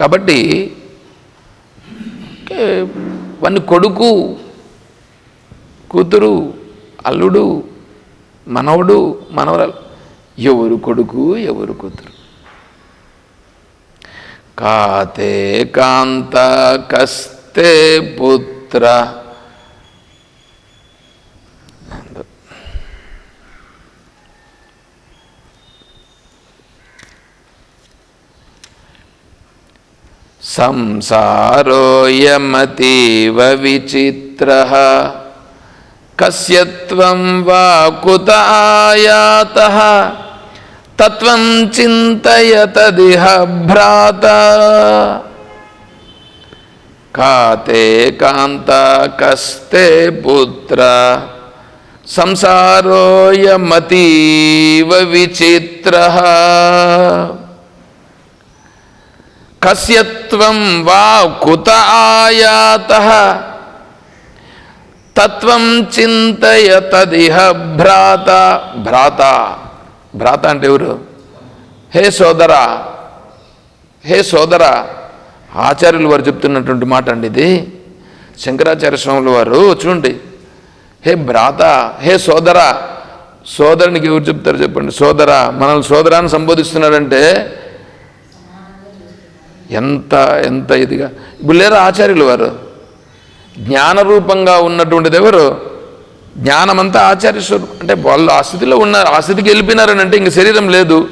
కాబట్టి ఓకే, కొడుకు కూతురు అల్లుడు మనవడు మనవరాలు ఎవరు కొడుకు ఎవరు కూతురు? కాతే కాంత కస్తే పుత్ర. సంసారోయమతీవ విచిత్ర కస్యత్వం వా కుత ఆయాత తత్వం చింతయతదిహ భ్రాత కాతే కాంత కస్తే పుత్ర సంసారోయమతీవ విచిత్ర తత్వం వా కుత ఆయాత తత్వం చింతయ తదిహ భ్రాత భ్రాత భ్రాత అంటే ఎవరు? హే సోదరా। హే సోదరా। ఆచార్యులు వారు చెప్తున్నటువంటి మాట అండి ఇది. శంకరాచార్య స్వాముల వారు చూడండి. హే భ్రాత హే సోదరా। సోదరునికి ఎవరు చెప్తారు చెప్పండి? సోదరా మనల్ని సోదరాన్ని సంబోధిస్తున్నాడంటే ఎంత ఎంత ఇదిగా. ఇప్పుడు లేరు ఆచార్యులు వారు? జ్ఞానరూపంగా ఉన్నటువంటిది ఎవరు? జ్ఞానమంతా ఆచార్య స్వరూపం. అంటే వాళ్ళు ఆ స్థితిలో ఉన్నారు ఆ స్థితికి వెళ్ళిపోయినారని అంటే ఇంక శరీరం లేదు.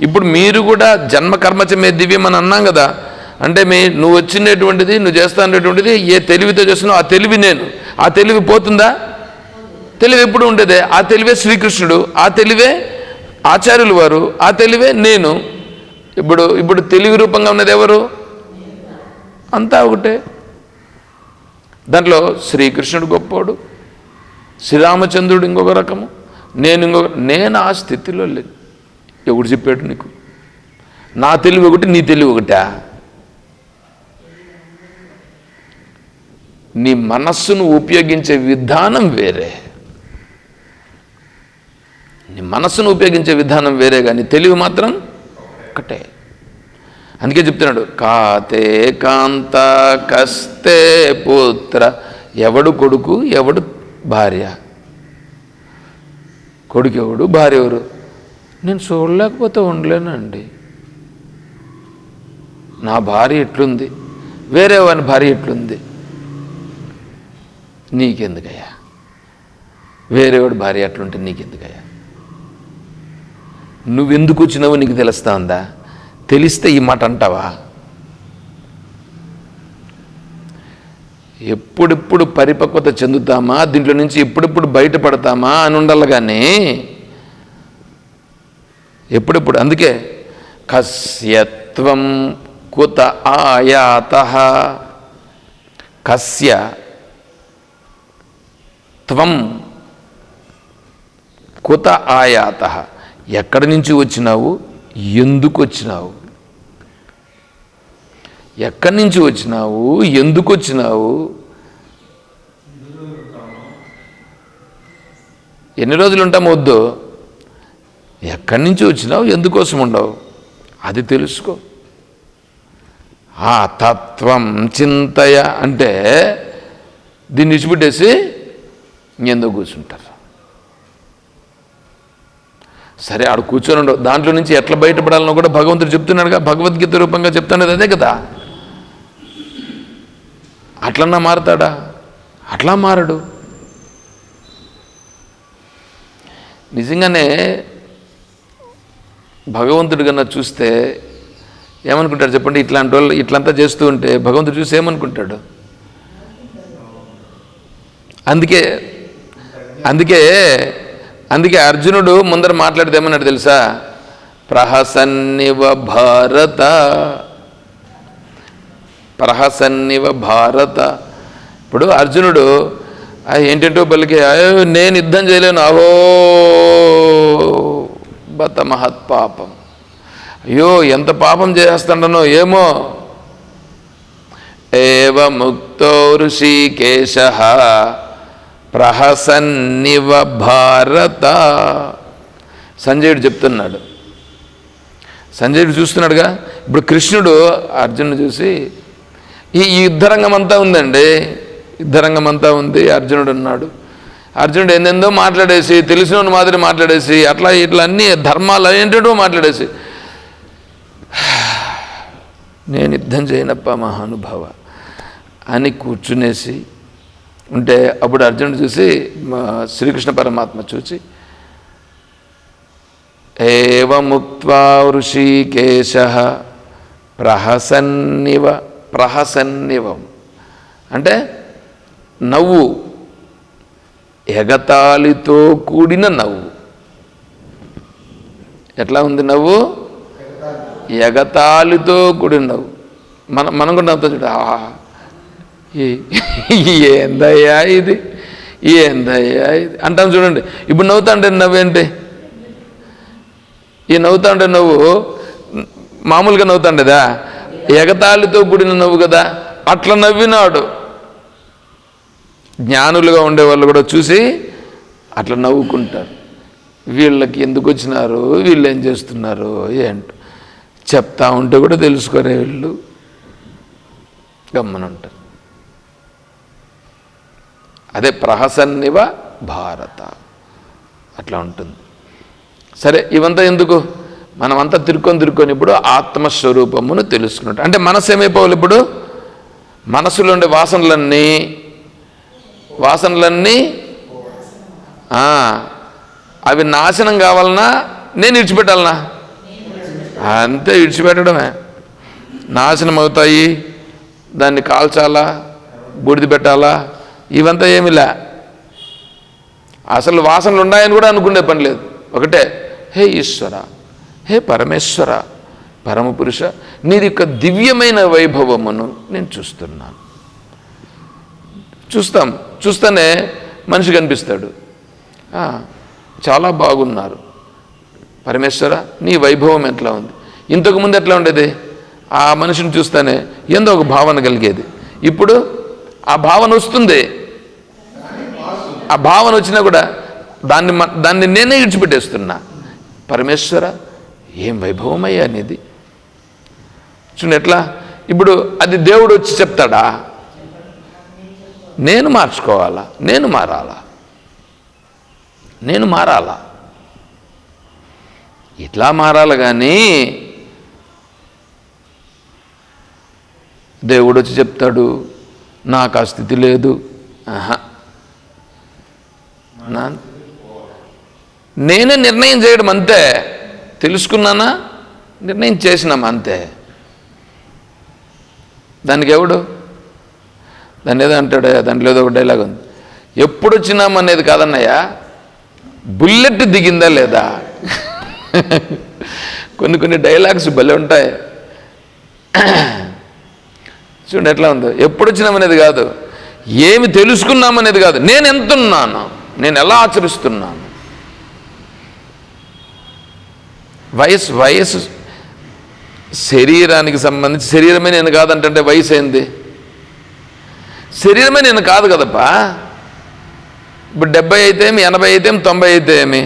ఇప్పుడు మీరు కూడా జన్మ కర్మచమే దివ్యం అని అన్నాం కదా. అంటే మీ నువ్వు వచ్చినటువంటిది నువ్వు చేస్తానటువంటిది ఏ తెలివితో చేస్తున్నావు? ఆ తెలివి నేను. ఆ తెలివి పోతుందా? తెలివి ఎప్పుడు ఉండేదే? ఆ తెలివే శ్రీకృష్ణుడు ఆ తెలివే ఆచార్యులు వారు ఆ తెలివే నేను. ఇప్పుడు ఇప్పుడు తెలివి రూపంగా ఉన్నది ఎవరు? అంతా ఒకటే. దాంట్లో శ్రీకృష్ణుడు గొప్పోడు శ్రీరామచంద్రుడు ఇంకొక రకము. నేను ఇంకొక నేను ఆ స్థితిలో లేదు ఎవడు చెప్పాడు నీకు? నా తెలివి ఒకటి నీ తెలివి ఒకటా? నీ మనస్సును ఉపయోగించే విధానం వేరే. నీ మనస్సును ఉపయోగించే విధానం వేరే కానీ తెలివి మాత్రం ఒక్కటే. అందుకే చెప్తున్నాడు కాతే కాంత కస్తే పుత్ర ఎవడు కొడుకు ఎవడు భార్య? కొడుకు ఎవడు భార్య ఎవరు? నేను చూడలేకపోతే ఉండలేనండి. నా భార్య ఎట్లుంది? వేరే వాని భార్య ఎట్లుంది? నీకెందుకయ్యా? వేరేవాడు భార్య అట్లుంటే నీకెందుకయ్యా? నువ్వెందుకు వచ్చినావో నీకు తెలుస్తా ఉందా? తెలిస్తే ఈ మాట అంటావా? ఎప్పుడెప్పుడు పరిపక్వత చెందుతామా? దీంట్లో నుంచి ఎప్పుడెప్పుడు బయటపడతామా అని ఉండాలి కానీ ఎప్పుడెప్పుడు? అందుకే కస్యత్వం కుత ఆయాత. కస్య త్వం కుత ఆయాత. ఎక్కడి నుంచి వచ్చినావు? ఎందుకు వచ్చినావు? ఎక్కడి నుంచి వచ్చినావు? ఎందుకు వచ్చినావు? ఎన్ని రోజులు ఉంటాం వద్దు. ఎక్కడి నుంచి వచ్చినావు? ఎందుకోసం ఉండవు? అది తెలుసుకో. ఆ తత్వం చింతయ అంటే దీన్ని విడిచిపెట్టేసి ఎందుకు కూర్చుంటారు. సరే ఆడు కూర్చొని ఉండవు దాంట్లో నుంచి ఎట్లా బయటపడాలనో కూడా భగవంతుడు చెప్తున్నాడుగా. భగవద్గీత రూపంగా చెప్తున్నాడు అదే కదా. అట్లన్నా మారతాడా? అట్లా మారడు. నిజంగానే భగవంతుడు కన్నా చూస్తే ఏమనుకుంటాడు చెప్పండి? ఇట్లాంటి వాళ్ళు ఇట్లంతా చేస్తూ ఉంటే భగవంతుడు చూసి ఏమనుకుంటాడు? అందుకే అందుకే అందుకే అర్జునుడు ముందర మాట్లాడితేమన్నాడు తెలుసా? ప్రహసన్నివ భారత. ప్రహసన్నివ భారత. ఇప్పుడు అర్జునుడు "ఆ, ఏంటంటో పలికి అయ్యో నేను యుద్ధం చేయలేను అహో బత మహత్ పాపం. అయ్యో ఎంత పాపం చేస్తాడనో ఏమో. ఏవ ముక్తో ఋషికేశ ప్రహసన్నివ భారత. సంజయుడు చెప్తున్నాడు. సంజయుడు చూస్తున్నాడుగా ఇప్పుడు కృష్ణుడు అర్జునుడు చూసి ఈ యుద్ధరంగం అంతా ఉందండి యుద్ధరంగం అంతా ఉంది అర్జునుడు ఉన్నాడు. అర్జునుడు ఎందెందో మాట్లాడేసి తెలిసిన మాదిరి మాట్లాడేసి అట్లా ఇట్లా అన్ని ధర్మాలు ఏంటో మాట్లాడేసి నేను యుద్ధం చేయనప్ప మహానుభావ అని కూర్చునేసి ఉంటే అప్పుడు అర్జునుడు చూసి శ్రీకృష్ణ పరమాత్మ చూసి ఏవముక్వా ఋషికేశ ప్రహసన్నివ ప్రహసన్నివం. అంటే నవ్వు ఎగతాళితో కూడిన నవ్వు. ఎట్లా ఉంది నవ్వు? ఎగతాళితో కూడిన నవ్వు. మనం మనం కూడా నవ్వుతాం చూడ ఆహా ఏందయ్యా ఇది? ఏందయ్యా ఇది? అంటాం చూడండి. ఇప్పుడు నవ్వుతాంటే నవ్వేంటి ఈ నవ్వుతాంటే నవ్వు మామూలుగా నవ్వుతాండేదా ఎగతాళితో కూడిన నవ్వు కదా. అట్లా నవ్వినాడు. జ్ఞానులుగా ఉండే వాళ్ళు కూడా చూసి అట్లా నవ్వుకుంటారు. వీళ్ళకి ఎందుకు వచ్చినారు? వీళ్ళు ఏం చేస్తున్నారు? ఏంటో? చెప్తా ఉంటే కూడా తెలుసుకోరే వీళ్ళు గమ్మనుంటారు. అదే ప్రహసన్నివ భారత. అట్లా ఉంటుంది. సరే ఇవంతా ఎందుకు? మనమంతా తిరుక్కొని తిరుక్కొని ఇప్పుడు ఆత్మస్వరూపమును తెలుసుకున్నట్టు. అంటే మనసు ఏమైపోవాలి ఇప్పుడు? మనసులో ఉండే వాసనలన్నీ వాసనలన్నీ అవి నాశనం కావాలన్నా నేను విడిచిపెట్టాలనా? అంతే విడిచిపెట్టడమే. నాశనం అవుతాయి దాన్ని కాల్చాలా బూడిద పెట్టాలా ఇవంతా ఏమిలా? అసలు వాసనలు ఉన్నాయని కూడా అనుకునే పని లేదు. ఒకటే హే ఈశ్వర హే పరమేశ్వర పరమపురుష నీది యొక్క దివ్యమైన వైభవమును నేను చూస్తున్నాను. చూస్తాం చూస్తేనే మనిషి కనిపిస్తాడు. చాలా బాగున్నారు. పరమేశ్వర నీ వైభవం ఎట్లా ఉంది? ఇంతకు ముందు ఎట్లా ఉండేది? ఆ మనిషిని చూస్తేనే ఏందో ఒక భావన కలిగేది. ఇప్పుడు ఆ భావన వస్తుంది. ఆ భావన వచ్చినా కూడా దాన్ని మ- దాన్ని నేనే విడిచిపెట్టేస్తున్నా. పరమేశ్వర ఏం వైభవమయ్యా అనేది చూడండి ఎట్లా? ఇప్పుడు అది దేవుడు వచ్చి చెప్తాడా? నేను మార్చుకోవాలా? నేను మారాలా? నేను మారాలా? ఇట్లా మారాలి కానీ దేవుడు వచ్చి చెప్తాడు నాకు ఆ స్థితి లేదు. ఆహా. నా నేనే నిర్ణయం చేయడం అంతే. తెలుసుకున్నానా? నిర్ణయం చేసినాం అంతే. దానికి ఎవడు దాన్ని ఏదో అంటాడు దాంట్లో ఏదో ఒక డైలాగ్ ఉంది. ఎప్పుడు వచ్చినాం అనేది కాదన్నయ్యా? బుల్లెట్ దిగిందా లేదా? కొన్ని కొన్ని డైలాగ్స్ భలే ఉంటాయి. చూడండి ఎట్లా ఉందో. ఎప్పుడు వచ్చినామనేది కాదు. ఏమి తెలుసుకున్నామనేది కాదు. నేను ఎంత ఉన్నాను నేను ఎలా ఆచరిస్తున్నాను? వయసు వయసు శరీరానికి సంబంధించి శరీరమే నేను కాదంటే వయసు ఏంది? శరీరమే నేను కాదు కదప్పా. ఇప్పుడు డెబ్బై అయితే ఏమి ఎనభై అయితే ఏమి తొంభై అయితే ఏమి?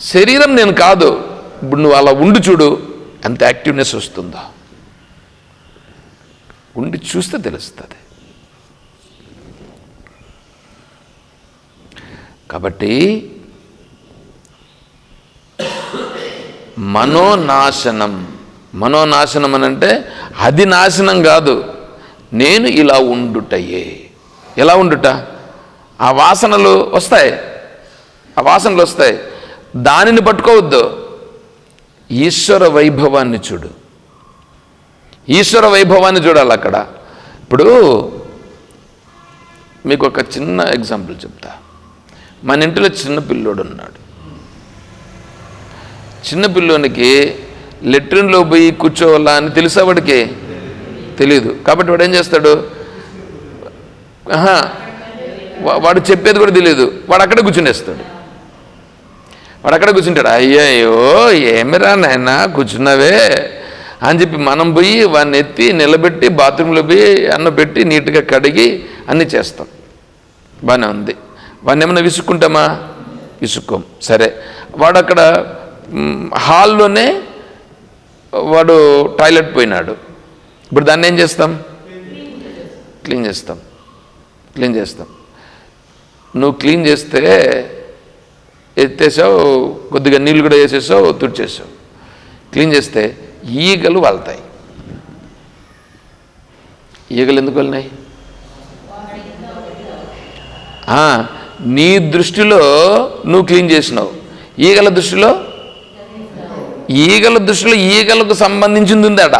శరీరం నేను కాదు. ఇప్పుడు నువ్వు అలా ఉండి చూడు ఎంత యాక్టివ్నెస్ వస్తుందో. ఉండి చూస్తే తెలుస్తుంది. కాబట్టి మనోనాశనం. మనోనాశనం అని అంటే అది నాశనం కాదు. నేను ఇలా ఉండుటయే. ఎలా ఉండుట? ఆ వాసనలు వస్తాయి. ఆ వాసనలు వస్తాయి. దానిని పట్టుకోవద్దు. ఈశ్వర వైభవాన్ని చూడు. ఈశ్వర వైభవాన్ని చూడాలి అక్కడ. ఇప్పుడు మీకు ఒక చిన్న ఎగ్జాంపుల్ చెప్తా. మన ఇంట్లో చిన్న పిల్లోడు ఉన్నాడు. చిన్న పిల్లోనికి లెట్రిన్లో పోయి కూర్చోవాలా అని తెలుసా వాడికి? తెలియదు కాబట్టి వాడు ఏం చేస్తాడు? వాడు చెప్పేది కూడా తెలియదు వాడు అక్కడే కూర్చునేస్తాడు. వాడు అక్కడే కూర్చుంటాడు. అయ్యయ్యో ఏమిరా నాయన కూర్చున్నావే? అని చెప్పి మనం పోయి వాడిని ఎత్తి నిలబెట్టి బాత్రూంలో పోయి అన్న పెట్టి నీట్గా కడిగి అన్నీ చేస్తాం. బాగానే ఉంది. వాడిని ఏమైనా విసుక్కుంటామా? విసుక్కోం. సరే. వాడు అక్కడ హాల్లోనే వాడు టాయిలెట్ పోయినాడు. ఇప్పుడు దాన్ని ఏం చేస్తాం? క్లీన్ చేస్తాం. క్లీన్ చేస్తాం. నువ్వు క్లీన్ చేస్తే ఎత్తేసావు కొద్దిగా నీళ్ళు కూడా వేసేసావు తుడిచేసావు. క్లీన్ చేస్తే ఈగలు వాళ్తాయి. ఈగలు ఎందుకు వెళ్ళినాయి నీ దృష్టిలో నువ్వు క్లీన్ చేసినావు. ఈగల దృష్టిలో? ఈగల దృష్టిలో ఈగలకు సంబంధించింది ఉంది అట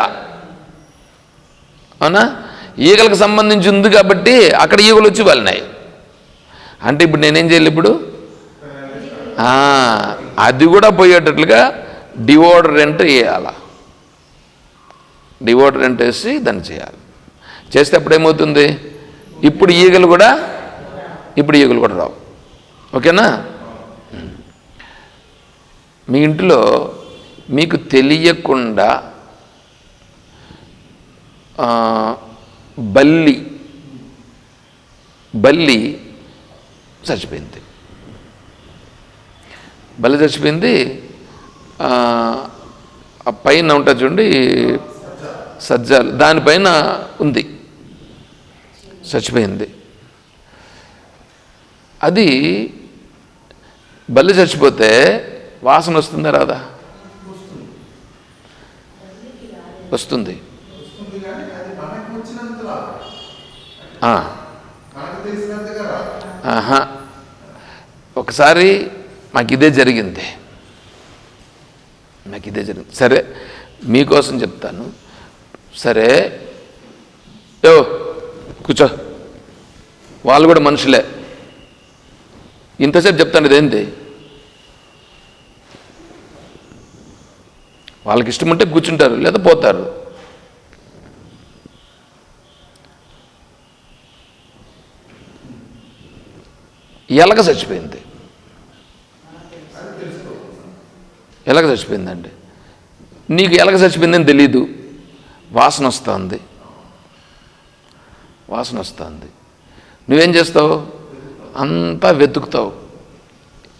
అవునా? ఈగలకు సంబంధించి ఉంది కాబట్టి అక్కడ ఈగలు వచ్చి వాళ్ళినాయి అంటే ఇప్పుడు నేనేం చేయాలి ఇప్పుడు? అది కూడా పోయేటట్లుగా డివోడరెంట్ వేయాల? డివోడరెంట్ వేసి దాన్ని చేయాలి. చేస్తే అప్పుడు ఏమవుతుంది? ఇప్పుడు ఈగలు కూడా ఇప్పుడు ఈగలు కూడా రావు. ఓకేనా? మీ ఇంట్లో మీకు తెలియకుండా బల్లి బల్లి చచ్చిపోయింది. బల్లి చచ్చిపోయింది ఆ ఆ పైన ఉంటుంది చూడండి సజ్జాలు. దానిపైన ఉంది. చచ్చిపోయింది. అది బల్లి చచ్చిపోతే వాసన వస్తుందా రాదా? వస్తుంది. ఆహా. ఒకసారి మాకు ఇదే జరిగింది. నాకు ఇదే జరిగింది. సరే మీకోసం చెప్తాను. సరే యో కూర్చో. వాళ్ళు కూడా మనుషులే. ఇంతసేపు చెప్తాను ఏంటి వాళ్ళకి ఇష్టం ఉంటే కూర్చుంటారు లేదా పోతారు. ఎలక చచ్చిపోయింది? ఎలక చచ్చిపోయిందండి? నీకు ఎలక చచ్చిపోయిందని తెలీదు. వాసన వస్తుంది. వాసన వస్తుంది. నువ్వేం చేస్తావు? అంతా వెతుకుతావు.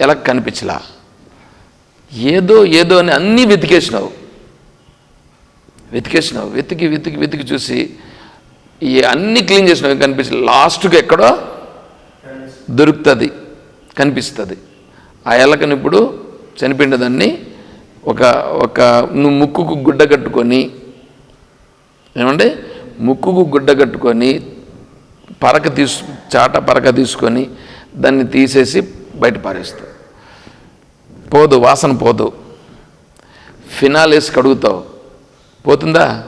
ఎలా కనిపించలా? ఏదో ఏదో అని అన్నీ వెతికేసినావు. వెతికేసినావు. వెతికి వెతికి వెతికి చూసి ఈ అన్నీ క్లీన్ చేసినావు. కనిపించలే లాస్ట్కి ఎక్కడో దొరుకుతుంది కనిపిస్తుంది. ఆ ఎలకని ఇప్పుడు చనిపోయిన దాన్ని ఒక ఒక నువ్వు ముక్కుకు గుడ్డ కట్టుకొని ఏమంటే ముక్కుకు గుడ్డ కట్టుకొని పరక తీసు చాట పరక తీసుకొని దాన్ని తీసేసి బయట పారేస్తావు. పోదు వాసన పోదు. ఫినాల్ వేసి కడుగుతావు. పోతుందా?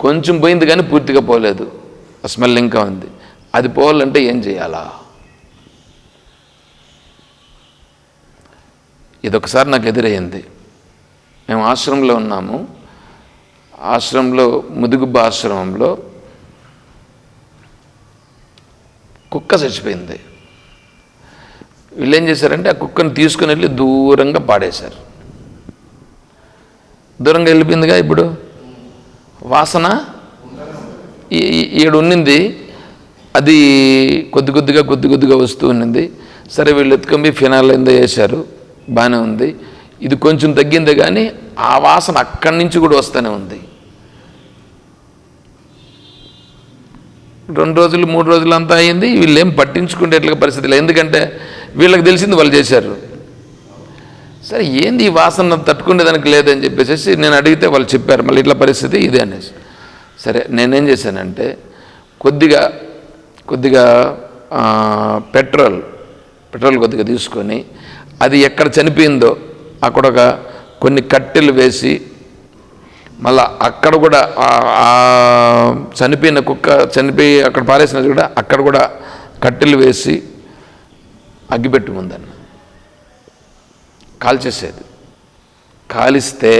కొంచెం పోయింది కానీ పూర్తిగా పోలేదు. స్మెల్ ఇంకా ఉంది. అది పోవాలంటే ఏం చేయాలా? ఇదొకసారి నాకు ఎదురయ్యింది. మేము ఆశ్రమంలో ఉన్నాము. ఆశ్రమంలో ముదుగుబ్బ ఆశ్రమంలో కుక్క చచ్చిపోయింది. వీళ్ళు ఏం చేశారంటే ఆ కుక్కను తీసుకుని వెళ్ళి దూరంగా పాడేశారు. దూరంగా వెళ్ళిపోయిందిగా ఇప్పుడు? వాసన? ఈ- ఈడ ఉన్నింది. అది కొద్ది కొద్దిగా కొద్ది కొద్దిగా వస్తూ ఉన్నింది. సరే వీళ్ళు ఎత్తుకొని ఫినాల్ ఏందో వేశారు. బాగానే ఉంది. ఇది కొంచెం తగ్గింది కానీ ఆ వాసన అక్కడి నుంచి కూడా వస్తూనే ఉంది. రెండు రోజులు మూడు రోజులు అంతా అయింది. వీళ్ళు ఏం పట్టించుకునేట్లుగా పరిస్థితి లేదు. ఎందుకంటే వీళ్ళకి తెలిసింది వాళ్ళు చేశారు. సరే ఏంది ఈ వాసన తట్టుకునేదానికి లేదని చెప్పేసి నేను అడిగితే వాళ్ళు చెప్పారు. మళ్ళీ ఇట్లా పరిస్థితి ఇదే అనేసి. సరే నేనేం చేశానంటే కొద్దిగా కొద్దిగా పెట్రోల్ పెట్రోల్ కొద్దిగా తీసుకొని అది ఎక్కడ చనిపోయిందో అక్కడ ఒక కొన్ని కట్టెలు వేసి మళ్ళీ అక్కడ కూడా చనిపోయిన కుక్క చనిపోయి అక్కడ పారేసినది కూడా అక్కడ కూడా కట్టెలు వేసి అగ్గిపెట్టి ఉందన్న. కాల్చేసేది. కాలిస్తే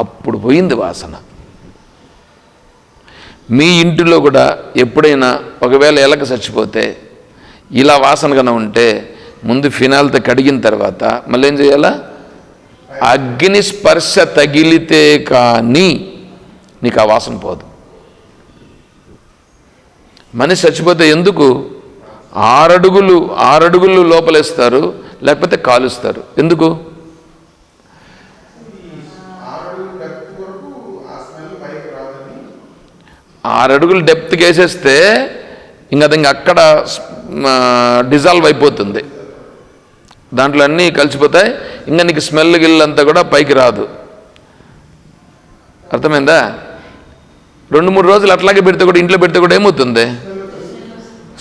అప్పుడు పోయింది వాసన. మీ ఇంటిలో కూడా ఎప్పుడైనా ఒకవేళ ఎలక చచ్చిపోతే ఇలా వాసన కన ఉంటే ముందు ఫినాల్తో కడిగిన తర్వాత మళ్ళీ ఏం చేయాలా? అగ్ని స్పర్శ తగిలితే కానీ నీకు ఆ వాసన పోదు. మనిషి చచ్చిపోతే ఎందుకు? ఆరడుగులు ఆరడుగులు లోపలేస్తారు లేకపోతే కాలుస్తారు. ఎందుకు? ఆరడుగులు డెప్త్కి వేసేస్తే ఇంకా అది ఇంక అక్కడ డిజాల్వ్ అయిపోతుంది. దాంట్లో అన్నీ కలిసిపోతాయి. ఇంకా నీకు స్మెల్ గిల్లంతా కూడా పైకి రాదు. అర్థమైందా? రెండు మూడు రోజులు అట్లాగే పెడితే కూడా ఇంట్లో పెడితే కూడా ఏమవుతుంది?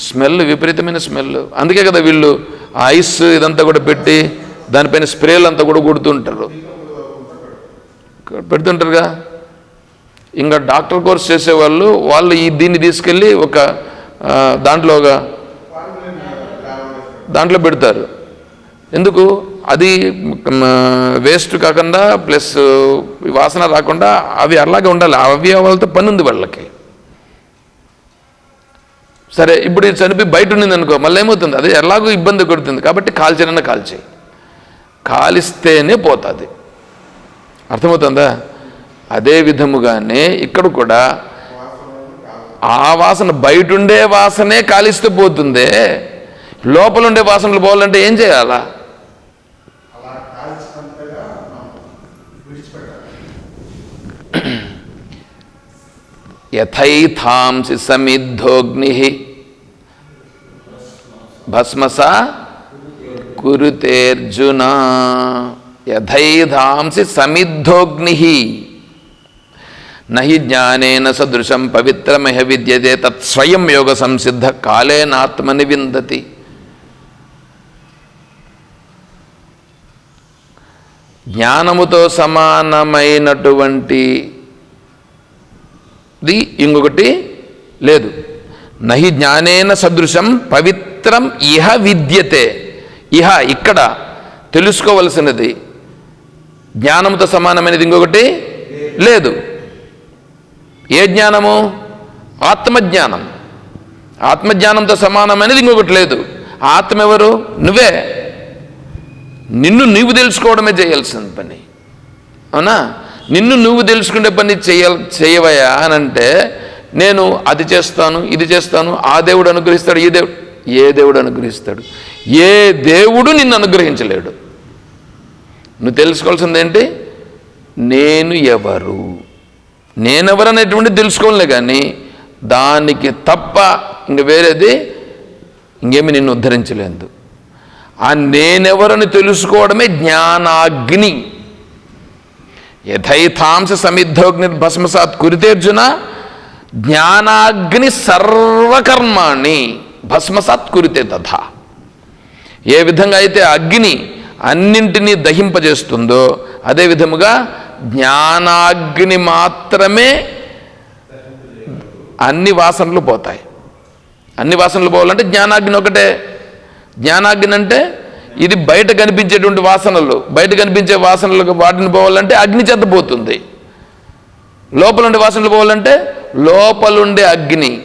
స్మెల్ విపరీతమైన స్మెల్. అందుకే కదా వీళ్ళు ఐస్ ఇదంతా కూడా పెట్టి దానిపైన స్ప్రేలు అంతా కూడా కొడుతుంటారు. పెడుతుంటారుగా. ఇంకా డాక్టర్ కోర్స్ చేసేవాళ్ళు వాళ్ళు ఈ దీన్ని తీసుకెళ్ళి ఒక దాంట్లో ఒక దాంట్లో పెడతారు. ఎందుకు? అది వేస్ట్ కాకుండా ప్లస్ వాసన రాకుండా అవి అలాగే ఉండాలి. అవయవాలతో పని ఉంది వాళ్ళకి. సరే ఇప్పుడు ఇది చనిపోయి బయట ఉండింది అనుకో మళ్ళీ ఏమవుతుంది? అది ఎలాగో ఇబ్బంది కొడుతుంది. కాబట్టి కాల్చేనన్నా కాల్చే కాలిస్తేనే పోతుంది. అర్థమవుతుందా? అదే విధముగానే ఇక్కడ కూడా ఆ వాసన బయట ఉండే వాసనే కాలిస్తే పోతుందే. లోపల ఉండే వాసనలు పోవాలంటే ఏం చేయాలా అలా కాల్చినంతగా మనం విడిచిపెట్టాలి యథైథాంసి సమిద్ధోగ్ని. భస్మస కురుతేర్జున. యథైధాంసి సమిద్ధోగ్ని. నహి జ్ఞానేన సదృశం పవిత్రమహ విద్యతే తత్స్వయం యోగ సంసిద్ధ కాలేనాత్మని విందతి. జ్ఞానముతో సమానమైనటువంటి ది ఇంకొకటి లేదు. నహి జ్ఞానేన సదృశం పవిత్రం ఇహ విద్యతే. ఇహ ఇక్కడ తెలుసుకోవలసినది జ్ఞానంతో సమానమైనది ఇంకొకటి లేదు. ఏ జ్ఞానము? ఆత్మజ్ఞానం. ఆత్మజ్ఞానంతో సమానమైనది ఇంకొకటి లేదు. ఆత్మ ఎవరు నువ్వే. నిన్ను నీవు తెలుసుకోవడమే చేయాల్సిన పని. అవునా? నిన్ను నువ్వు తెలుసుకునే పని చేయ చేయవయా అని అంటే నేను అది చేస్తాను ఇది చేస్తాను ఆ దేవుడు అనుగ్రహిస్తాడు ఈ దేవుడు ఏ దేవుడు అనుగ్రహిస్తాడు? ఏ దేవుడు నిన్ను అనుగ్రహించలేడు. నువ్వు తెలుసుకోవాల్సింది ఏంటి? నేను ఎవరు? నేనెవరు అనేటువంటిది తెలుసుకోలే కానీ దానికి తప్ప ఇంక వేరేది ఇంకేమి నిన్ను ఉద్ధరించలేదు. ఆ నేనెవరని తెలుసుకోవడమే జ్ఞానాగ్ని. యథైథాంస సమిద్ధోగ్ని భస్మసాత్ కురితేర్జున జ్ఞానాగ్ని సర్వకర్మాణి భస్మసాత్ కురితే తథ. ఏ విధంగా అయితే అగ్ని అన్నింటినీ దహింపజేస్తుందో అదే విధముగా జ్ఞానాగ్ని మాత్రమే అన్ని వాసనలు పోతాయి. అన్ని వాసనలు పోవాలంటే జ్ఞానాగ్ని ఒకటే. జ్ఞానాగ్ని అంటే ఇది బయట కనిపించేటువంటి వాసనలు. బయట కనిపించే వాసనలకు వాటిని పోవాలంటే అగ్ని చెత్త పోతుంది. లోపలుండే వాసనలు పోవాలంటే లోపలుండే అగ్ని.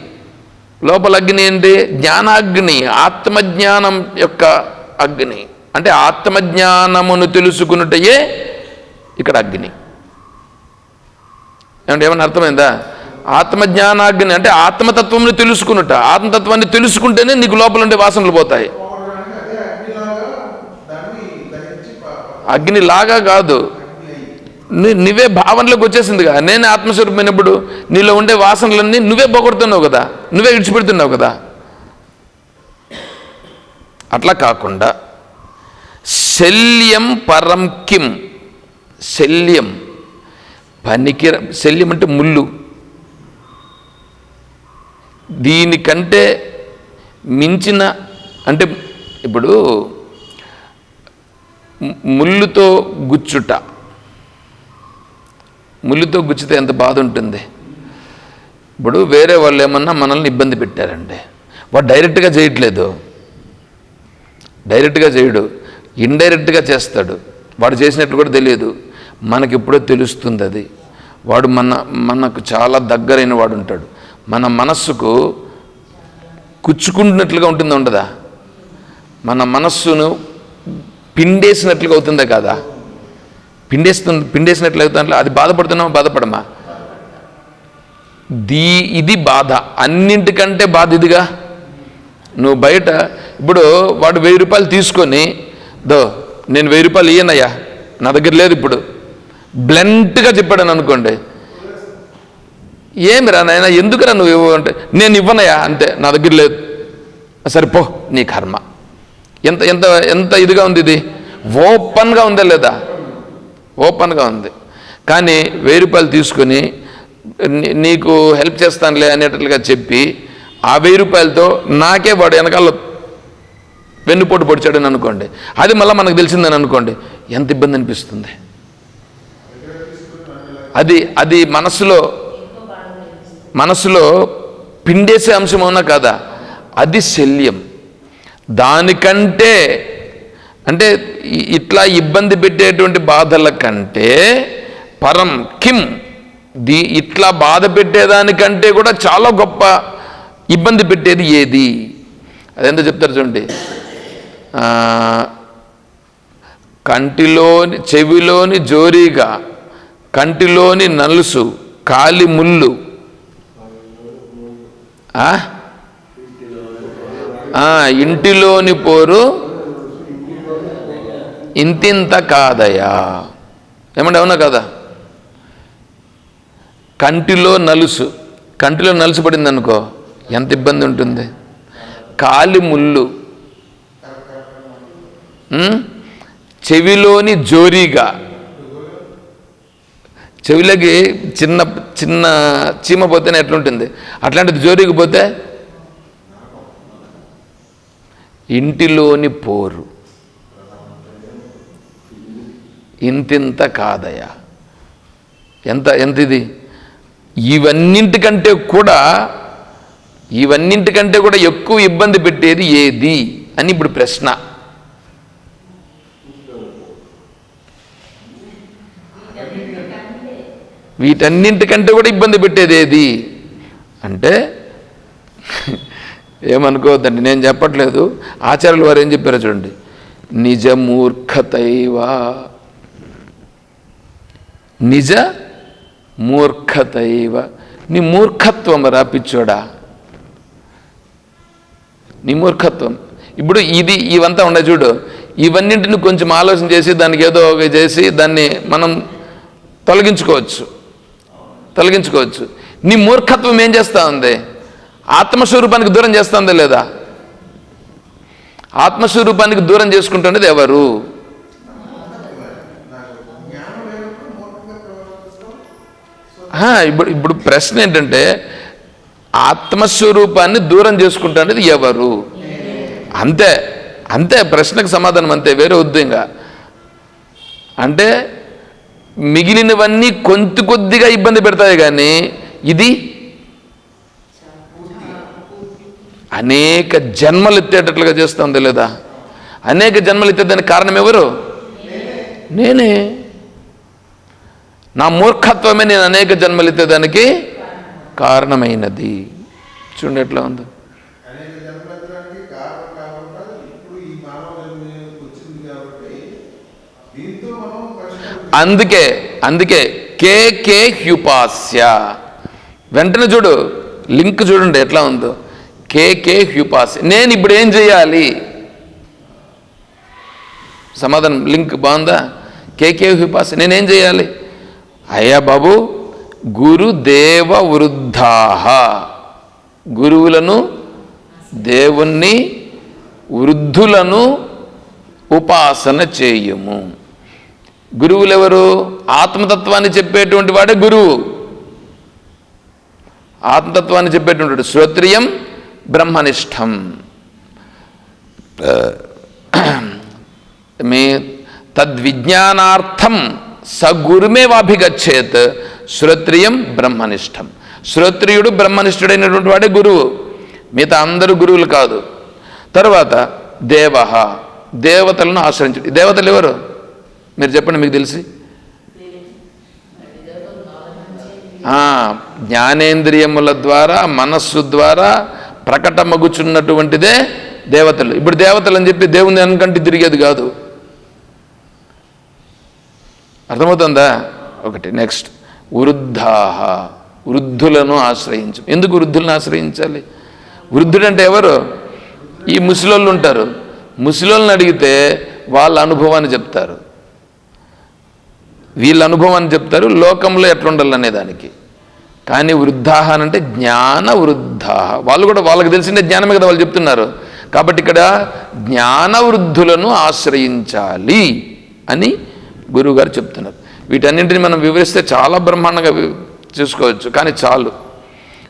లోపల అగ్ని ఏంటి? జ్ఞానాగ్ని ఆత్మజ్ఞానం యొక్క అగ్ని. అంటే ఆత్మజ్ఞానమును తెలుసుకున్నటయే ఇక్కడ అగ్ని. ఏమంటే ఏమన్నా అర్థమైందా? ఆత్మజ్ఞానాగ్ని అంటే ఆత్మతత్వంని తెలుసుకున్నట ఆత్మతత్వాన్ని తెలుసుకుంటేనే నీకు లోపల ఉండే వాసనలు పోతాయి. అగ్ని లాగా కాదు. నీ- నువ్వే భావనలోకి వచ్చేసిందిగా నేనే ఆత్మస్వరూపమైనప్పుడు నీలో ఉండే వాసనలన్నీ నువ్వే పోగొడుతున్నావు కదా. నువ్వే విడిచిపెడుతున్నావు కదా. అట్లా కాకుండా శల్యం పరం కిం. శల్యం పనికిర శల్యం అంటే ముళ్ళు. దీనికంటే మించిన అంటే ఇప్పుడు ముళ్ళుతో గుచ్చుట. ముళ్ళుతో గుచ్చితే ఎంత బాధ ఉంటుంది ఇప్పుడు వేరే వాళ్ళు ఏమన్నా మనల్ని ఇబ్బంది పెట్టారండి వాడు డైరెక్ట్గా చేయట్లేదు డైరెక్ట్గా చేయడు ఇండైరెక్ట్గా చేస్తాడు. వాడు చేసినట్లు కూడా తెలియదు. మనకి ఎప్పుడో తెలుస్తుంది అది వాడు మన మనకు చాలా దగ్గరైన వాడు ఉంటాడు మన మనస్సుకు కుచ్చుకుంటున్నట్లుగా ఉంటుందా? ఉండదా మన మనస్సును పిండేసినట్లుగా అవుతుందా కాదా? పిండేస్తుంది పిండేసినట్లు అవుతుందా అది బాధపడుతున్నామా బాధపడమా? దీ ఇది బాధ. అన్నింటికంటే బాధ ఇదిగా? నువ్వు బయట ఇప్పుడు వాడు వెయ్యి రూపాయలు తీసుకొని దో నేను వెయ్యి రూపాయలు ఇయ్యనయ్యా నా దగ్గర లేదు ఇప్పుడు. బ్లెంట్గా చెప్పాడని అనుకోండి. ఏమిరా నాయన ఎందుకురా నువ్వు ఇవ్వంటే నేను ఇవ్వనయ్యా అంతే నా దగ్గర లేదు. సరిపో నీ కర్మ. ఎంత ఎంత ఎంత ఇదిగా ఉంది ఇది? ఓపెన్గా ఉందా లేదా? ఓపెన్గా ఉంది. కానీ వెయ్యి రూపాయలు తీసుకొని నీకు హెల్ప్ చేస్తానులే అనేటట్లుగా చెప్పి ఆ వెయ్యి రూపాయలతో నాకే వాడు వెనకాల వెన్నుపోటు పొడిచాడని అనుకోండి. అది మళ్ళీ మనకు తెలిసిందని అనుకోండి. ఎంత ఇబ్బంది అనిపిస్తుంది? అది అది మనసులో మనసులో పిండేసే అంశం అవునా కాదా? అది శల్యం. దానికంటే అంటే ఇట్లా ఇబ్బంది పెట్టేటువంటి బాధల కంటే పరం కిం దీ ఇట్లా బాధ పెట్టేదానికంటే కూడా చాలా గొప్ప ఇబ్బంది పెట్టేది ఏది? అదెంత చెప్తారు చూడండి. కంటిలోని చెవిలోని జోరీగా కంటిలోని నలుసు కాలి ముళ్ళు. ఆ, ఇంటిలోని పోరు ఇంతింత కాదయా. ఏమంటే అవునా కదా? కంటిలో నలుసు. కంటిలో నలుసు పడింది అనుకో ఎంత ఇబ్బంది ఉంటుంది? కాలి ముళ్ళు. చెవిలోని జోరీగా. చెవిలోకి చిన్న చిన్న చీమ పోతేనే ఎట్లుంటుంది? అట్లాంటిది జోరీకి పోతే ఇంటిలోని పోరు. ఇంతింత కాదయా ఎంత ఎంత ఇది ఇవన్నింటికంటే కూడా ఇవన్నింటికంటే కూడా ఎక్కువ ఇబ్బంది పెట్టేది ఏది అని ఇప్పుడు ప్రశ్న. వీటన్నింటికంటే కూడా ఇబ్బంది పెట్టేది ఏది? అంటే ఏమనుకోవద్దండి నేను చెప్పట్లేదు. ఆచార్యులు వారు ఏం చెప్పారో చూడండి. నిజ మూర్ఖతైవా నిజ మూర్ఖతైవ నీ మూర్ఖత్వం రా పిచ్చోడా. నీ మూర్ఖత్వం. ఇప్పుడు ఇది ఇవంతా ఉండే చూడు. ఇవన్నింటిని కొంచెం ఆలోచన చేసి దానికి ఏదో ఒక చేసి దాన్ని మనం తొలగించుకోవచ్చు. తొలగించుకోవచ్చు. నీ మూర్ఖత్వం ఏం చేస్తా ఉంది? ఆత్మస్వరూపానికి దూరం చేస్తుందా లేదా? ఆత్మస్వరూపానికి దూరం చేసుకుంటున్నది ఎవరు? ఇప్పుడు ఇప్పుడు ప్రశ్న ఏంటంటే ఆత్మస్వరూపాన్ని దూరం చేసుకుంటున్నది ఎవరు? అంతే అంతే ప్రశ్నకు సమాధానం అంతే వేరే ఉద్యంగా అంటే మిగిలినవన్నీ కొంత కొద్దిగా ఇబ్బంది పెడతాయి కానీ ఇది అనేక జన్మలు ఎత్తేటట్లుగా చేస్తుంది లేదా? అనేక జన్మలు ఎత్తేదానికి కారణం ఎవరు? నేనే. నా మూర్ఖత్వమే నేను అనేక జన్మలు ఎత్తేదానికి కారణమైనది. చూడండి ఎట్లా ఉంది. అందుకే అందుకే కే కే హ్యుపాస్య. వెంటనే చూడు లింక్ చూడండి ఎట్లా ఉందో. కే కే నేను ఇప్పుడు ఏం చేయాలి? సమాధానం లింక్ బాగుందా? కేకే హ్యూపాస్. నేనేం చేయాలి? అయ్యా బాబు గురుదేవ వృద్ధాహ. గురువులను దేవుణ్ణి వృద్ధులను ఉపాసన చేయము. గురువులు ఎవరు ఆత్మతత్వాన్ని చెప్పేటువంటి వాడే గురువు. ఆత్మతత్వాన్ని చెప్పేటువంటి వాడు. శ్రోత్రియం బ్రహ్మనిష్టం. మే తద్విజ్ఞానార్థం సగురుమేవాభిగచ్చేత్ శ్రోత్రియం బ్రహ్మనిష్టం. శ్రోత్రియుడు బ్రహ్మనిష్ఠుడైనటువంటి వాడే గురువు. మిగతా అందరూ గురువులు కాదు. తర్వాత దేవ దేవతలను ఆశ్రయించడు దేవతలు ఎవరు? మీరు చెప్పండి మీకు తెలిసి? జ్ఞానేంద్రియముల ద్వారా మనస్సు ద్వారా ప్రకటమగుచున్నటువంటిదే దేవతలు. ఇప్పుడు దేవతలు అని చెప్పి దేవుని వెనకంటి తిరిగేది కాదు. అర్థమవుతుందా? ఒకటి. నెక్స్ట్. వృద్ధాహ. వృద్ధులను ఆశ్రయించు. ఎందుకు వృద్ధులను ఆశ్రయించాలి? వృద్ధుడు అంటే ఎవరు? ఈ ముసలోళ్ళు ఉంటారు. ముసలోళ్ళని అడిగితే వాళ్ళ అనుభవాన్ని చెప్తారు. వీళ్ళ అనుభవాన్ని చెప్తారు. లోకంలో ఎట్లుండాలనే దానికి కానీ వృద్ధాహ అని అంటే జ్ఞాన వృద్ధాహ. వాళ్ళు కూడా వాళ్ళకి తెలిసిన జ్ఞానమే కదా వాళ్ళు చెప్తున్నారు. కాబట్టి ఇక్కడ జ్ఞాన వృద్ధులను ఆశ్రయించాలి అని గురువుగారు చెప్తున్నారు. వీటన్నింటిని మనం వివరిస్తే చాలా బ్రహ్మాండంగా చూసుకోవచ్చు. కానీ చాలు.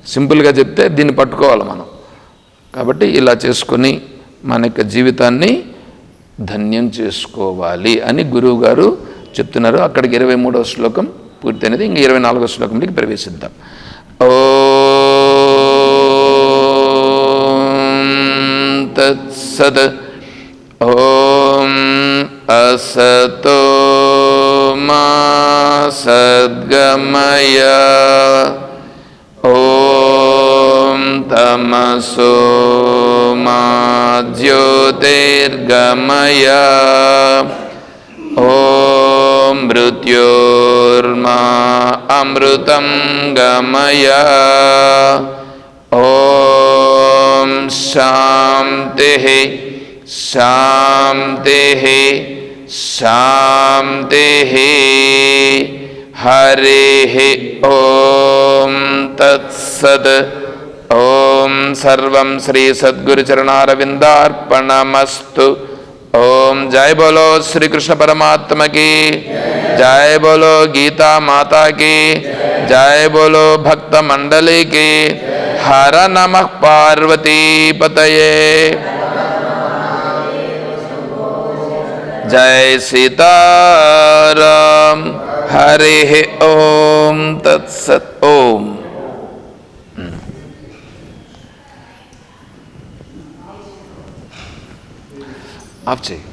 సింపుల్గా చెప్తే దీన్ని పట్టుకోవాలి మనం. కాబట్టి ఇలా చేసుకొని మన యొక్క జీవితాన్ని ధన్యం చేసుకోవాలి అని గురువుగారు చెప్తున్నారు. అక్కడికి ఇరవై మూడవ పూర్తి అనేది ఇంకా ఇరవై నాలుగో శ్లోకంలోకి ప్రవేశిద్దాం ఓ తత్సత్ ఓం అసతో మా సద్గమయ ఓం తమసో మా జ్యోతిర్గమయ मृत्योर्मा अमृतं गमय। ॐ शान्तिः शान्तिः शान्तिः। हरिः ॐ तत्सद्। ॐ सर्वं श्रीसद्गुरुचरणारविन्दार्पणमस्तु ॐ जय बोलो श्री कृष्ण परमात्मा की। जय बोलो गीता माता की, जय बोलो भक्त मंडली की, हर नमः पार्वती पतये। जय सीताराम, हरे ओम तत्सत ओम। आप चाहिए